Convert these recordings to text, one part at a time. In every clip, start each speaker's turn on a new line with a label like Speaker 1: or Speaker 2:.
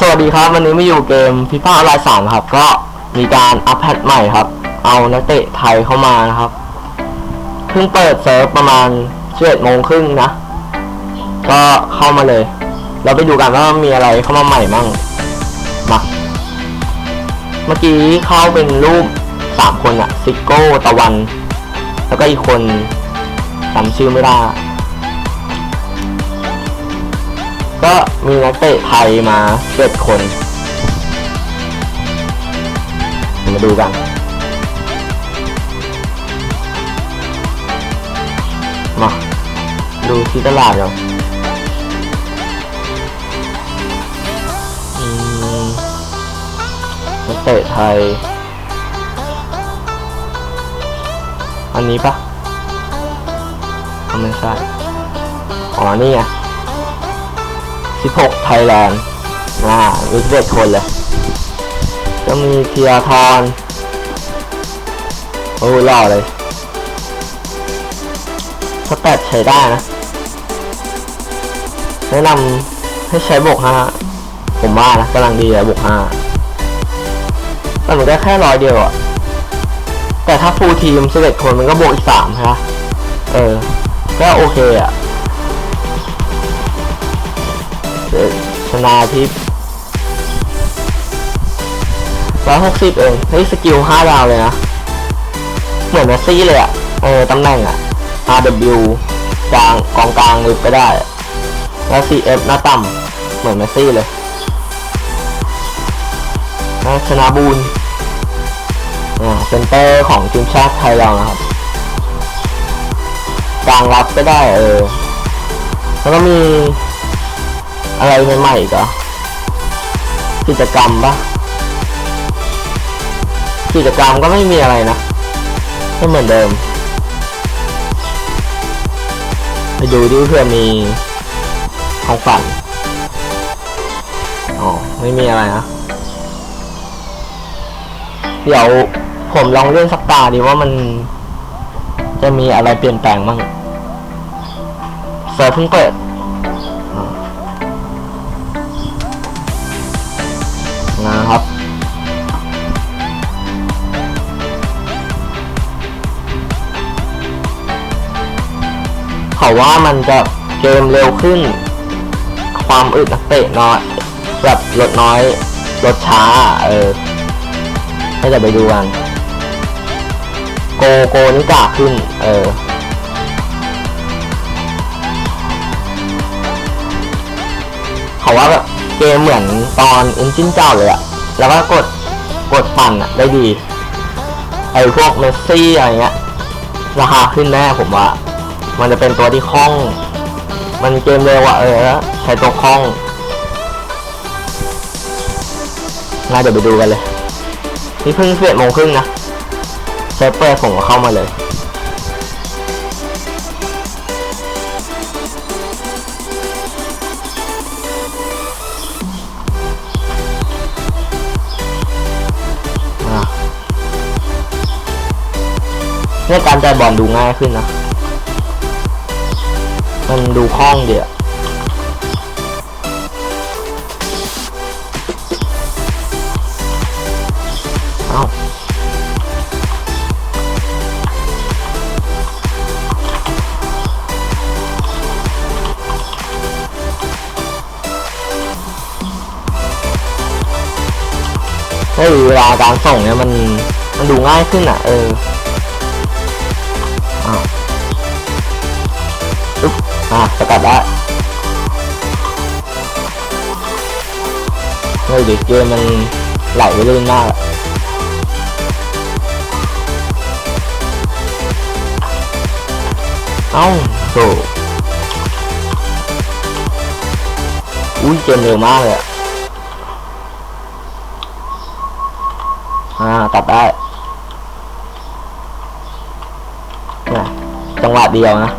Speaker 1: สวัสดีครับวันนี้มาอยู่เกมฟีฟ่าออนไลน์สามครับ ก็มีการอัปเดตใหม่ครับ เอานักเตะไทยเข้ามานะครับเพิ่งเปิดเซิร์ฟประมาณ11โมงครึ่งนะ ก็เข้ามาเลย เราไปดูกันว่ามีอะไรเข้ามาใหม่มั่งมาเมื่อกี้เข้าเป็นรูปสามคนอะซิโก้ตะวัน แล้วก็อีกคนจำชื่อไม่ได้ ก็มีนักเตะไทยมาเจ็ดคน มาดูกัน มา ดูที่ตลาดก่อนนักเตะไทย อันนี้ปะไม่ใช่อ๋อนี่ไง 16 ไทยแลนด์อ่ามี11คนเลย ก็มีเทียทอนโอ้หล่อเลยสแตทใช้ได้นะ แนะนำให้ใช้บวก5ผมว่านะกำลังดีเลยบวก5แต่มันได้แค่ร้อยเดียวอะแต่ถ้าฟูลทีม11คนมันก็บวกอีก3ใช่ไหมเออ ก็โอเคอะ ชนาทิพร้อยหกสิบเอง เฮ้ย สกิลห้าดาวเลยนะ เหมือนเมสซี่เลยอะเออ ตำแหน่งอะ RW กลางกองกลางลึกก็ได้ แล้ว CF หน้าต่ำเหมือนเมสซี่เลยชนะบูนอ่าเซนเตอร์ของทีมชาติไทยเรานะครับ กลางรับก็ได้เออ แล้วก็มี อะไรใหม่ๆอีกเหรอกิจกรรมปะกิจกรรมก็ไม่มีอะไรนะก็เหมือนเดิมไปดูดิเพื่อมีของฝันอ๋อไม่มีอะไรนะเดี๋ยวผมลองเล่นสักตาดีว่ามัน จะมีอะไรเปลี่ยนแปลงบ้างเซิร์ฟเพิ่งเปิด เขาว่ามันจะเกมเร็วขึ้น ความอึดนักเตะน้อยแบบลดน้อยลดช้า เออให้จะไปดูกัน โกโกนี่กากขึ้น เออเขาว่าแบบเกมเหมือนตอนเอนจินเจ้าเลยอะแล้วก็กดกดปั่นอะได้ดีไอพวกเมสซี่อะไรเงี้ยราคาขึ้นแน่ผมว่า มันจะเป็นตัวที่คล่อง มันเกมเร็วอะเออใช้ตัวคล่องน่าเดี๋ยวไปดูกันเลย นี่เพิ่งเสียโมงครึ่งนะเซิร์ฟเปิดผมก็เข้ามาเลยอะเนี่ยการจ่ายบอลดูง่ายขึ้นนะ มันดูคล่องเดียวเอ้าเฮ้ยเวลาการส่งเนี่ยมันมันดูง่ายขึ้นอะ เอออ้าว อุ๊บอะสกัดได้เฮ้ยเด็กเกมมันไหลไปลื่นมากอะเอ้าโถอุ้ยเกมเร็วมากเลยอะอ่าตัดได้เนี่ยจังหวะเดียวนะ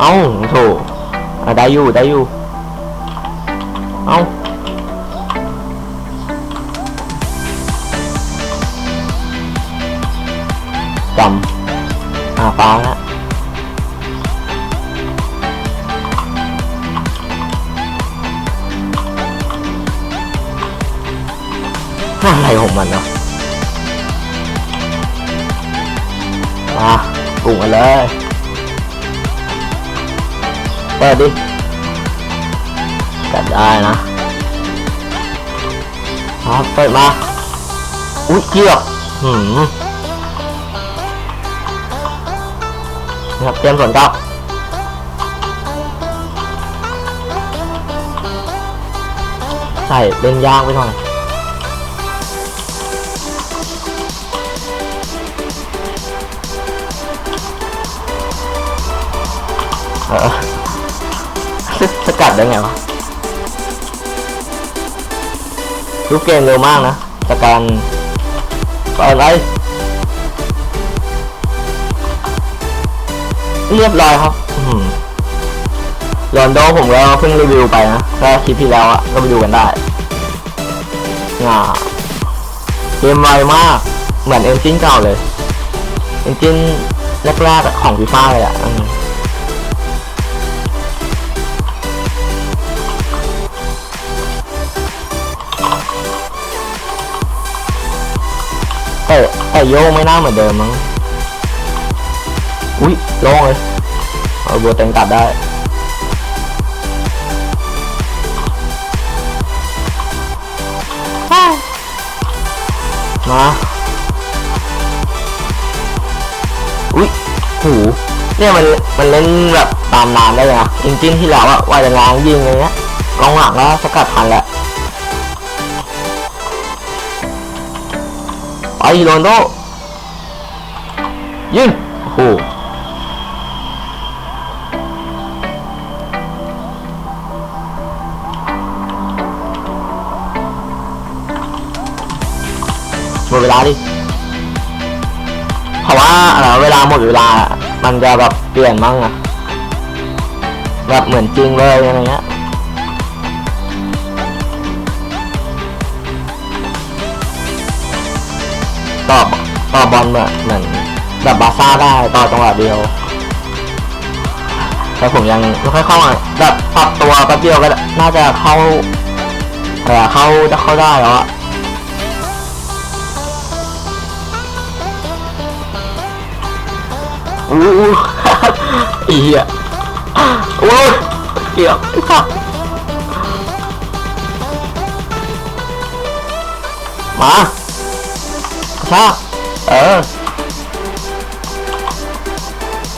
Speaker 1: เอาโถอ่ได้อยู่ได้อยู่ เอาจำอ่าฟ้าละอะไรของมันเนาะมากลุ่มกันเลย เปิดดิกัดได้นะครับเปิดมา อุ้ยเกี่ยวหืมนะครับเตรียมส่วนกลับใส่เล่นยากไปหน่อยเออ สกัดได้ไงวะรูปเกมเร็วมากนะจากการเปิดไรเรียบร้อยครับอื้อนโดผมก็เพิ่งรีวิวไปนะก็คลิปที่แล้วอะก็ไปดูกันได้ง่าเกมไวมาก เหมือนเอนจินเก่าเลย เอนจินแรกๆของฟีฟ่าเลยอะ แต่แต่โยกไม่น่าเหมือนเดิมมั้งอุ้ยโล่งเลยเอาบัวเต็งกลับได้มาอุ้ยหูเนี่ยมันมันเล่นแบบตามน้ำได้เลยนะจริงๆที่แล้วอะว่าจะง้างยิงอะไรเงี้ยลองหลักแล้วสกัดทันแหละ ไปโรนโดยิงโอ้โหหมดเวลาดิ เพราะว่าเอ่อเวลาหมดเวลา มันจะแบบเปลี่ยนมั่งอะแบบเหมือนจริงเลยอะไรเงี้ย ต่อต่อบอลแบบเหมือนแบบบาซ่าได้ต่อจังหวะเดียวแต่ผมยังไม่ค่อยเข้าแบบปรับตัวแป๊บเดียวก็น่าจะเข้าเออเข้าจะเข้าได้แล้วอะอู้อู้อีเหี้ยโอ้ยเกี่ยวค่ะมา ชาเออ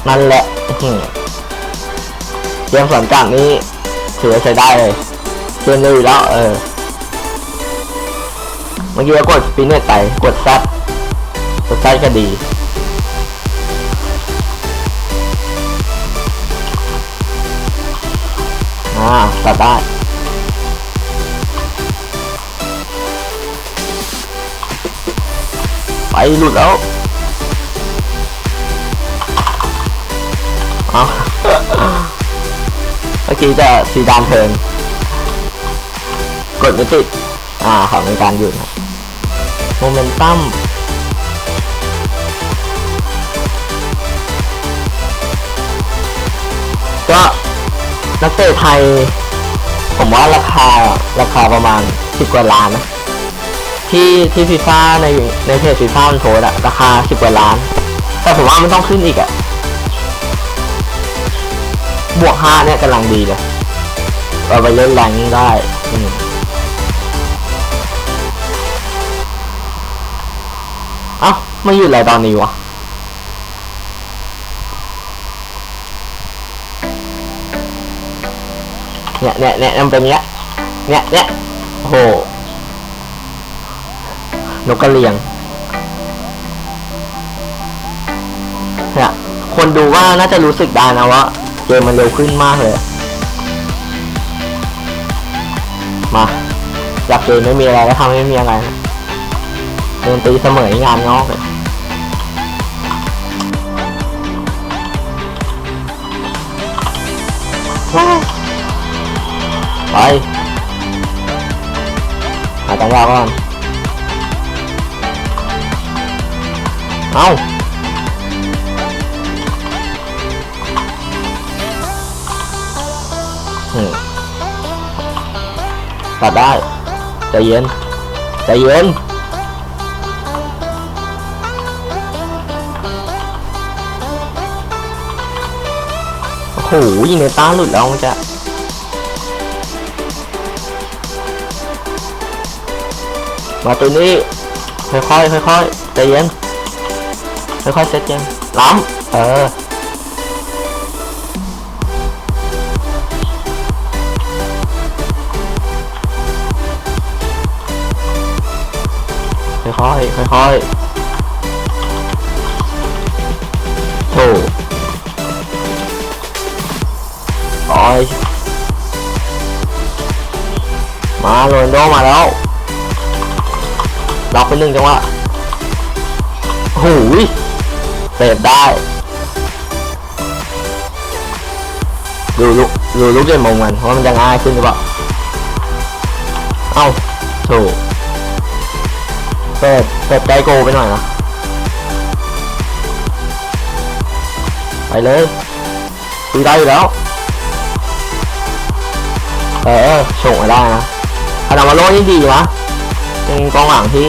Speaker 1: นั่นแหละเกมสวนกลางนี้ถือว่าใช้ได้เลยเกมเร็วอยู่แล้ว เออ เมื่อกี้กดสปินเนตไปกดซัดกดซัดก็ดีอ่าตัดได้ หลุดแล้วเอาเมื่อกี้จะซีดานเทินกดไม่ติด อ่าของในการหยุดนะโมเมนตัมก็นักเตะไทย ผมว่าราคาราคาประมาณสิบกว่าล้านนะ ที่ที่ฟีฟ่าในในเพจฟีฟ่ามันโพสอะราคาสิบกว่าล้าน แต่ผมว่ามันต้องขึ้นอีกอะบวกห้าเนี่ยกำลังดีเลยเราไปเล่นแรงได้อืมเอ้าไม่หยุดอะไรตอนนี้วะเนี่ยเนี่ยเนี่ยมันเป็นเงี้ยเนี่ยเนี่ยโอ้โห นกกระเรียงเนี่ยคนดูว่าน่าจะรู้สึกได้นะว่าเกมมันเร็วขึ้นมากเลย มาอยากเกมไม่มีอะไรแล้วทำไม่มีอะไรนะดนตรีเสมองานงอกเลยไปหาจังหวะก่อน เอาตัดได้ ใจเย็น ใจเย็นโอ้โหยิงในตาหลุดแล้วจ้ะมาตัวนี้ค่อยๆค่อยๆใจเย็น ค่อยๆเซตเกมล้ำเออค่อยๆค่อยๆโถโอ้ยมาโรนลโดมาแล้วล็อกไปหนึ่งจังหวะหูย เสร็จได้ ดูลุกดูลุกเล่นมงมันว่ามันจะง่ายขึ้นหรือเปล่า เอ้าถูกเปิดเปิดใจโกไปหน่อยนะ ไปเลยตีได้อยู่แล้ว เออส่งได้นะอานามาโลนี่ดีนะเป็นกองหลังที่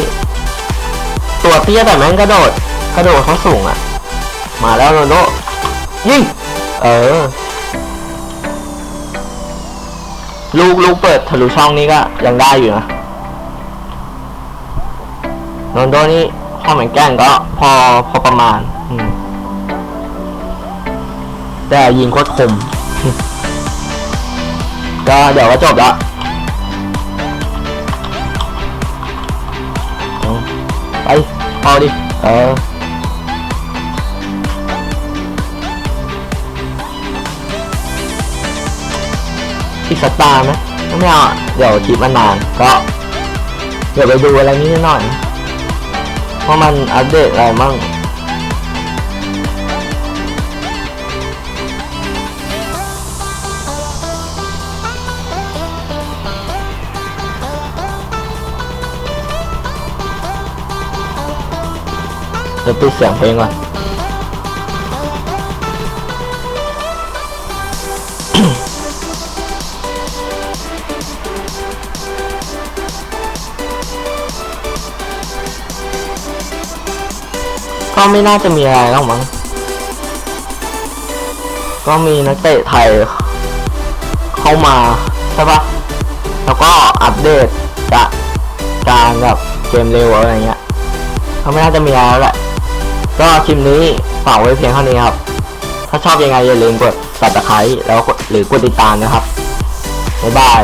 Speaker 1: ตัวเตี้ยแต่แม่งกระโดด กระโดดเขาสูงอะ่ะ มาแล้วโรนลโดยิงเออ ลูกลูกเปิดทะลุช่องนี้ก็ยังได้อยู่นะโรนโดนี่ความแข็งแกงก็พอพอประมาณอืมแต่ยิงโคตรคม ก็เดี๋ยวก็จบละไปพอดิ เออ อีกสตาร์ไหมไม่เอาอะเดี๋ยวคลิปมันนานก็เดี๋ยวไปดูอะไรนิดหน่อยเพราะมันอัปเดตอะไรมั่งเดี๋ยวปิดเสียงเพลงก่อน ก็ไม่น่าจะมีอะไรหรอกมั้ง ก็มีนักเตะไทย เข้ามาใช่ปะแล้วก็อัปเดตจากการแบบเกมเร็วอะไรเงี้ยก็ไม่น่าจะมีอะไรแล้วแหละ ก็คลิปนี้ฝากไว้เพียงเท่านี้ครับ ถ้าชอบยังไงอย่าลืมกด subscribe แล้วกดหรือกดติดตามนะครับบ๊ายบาย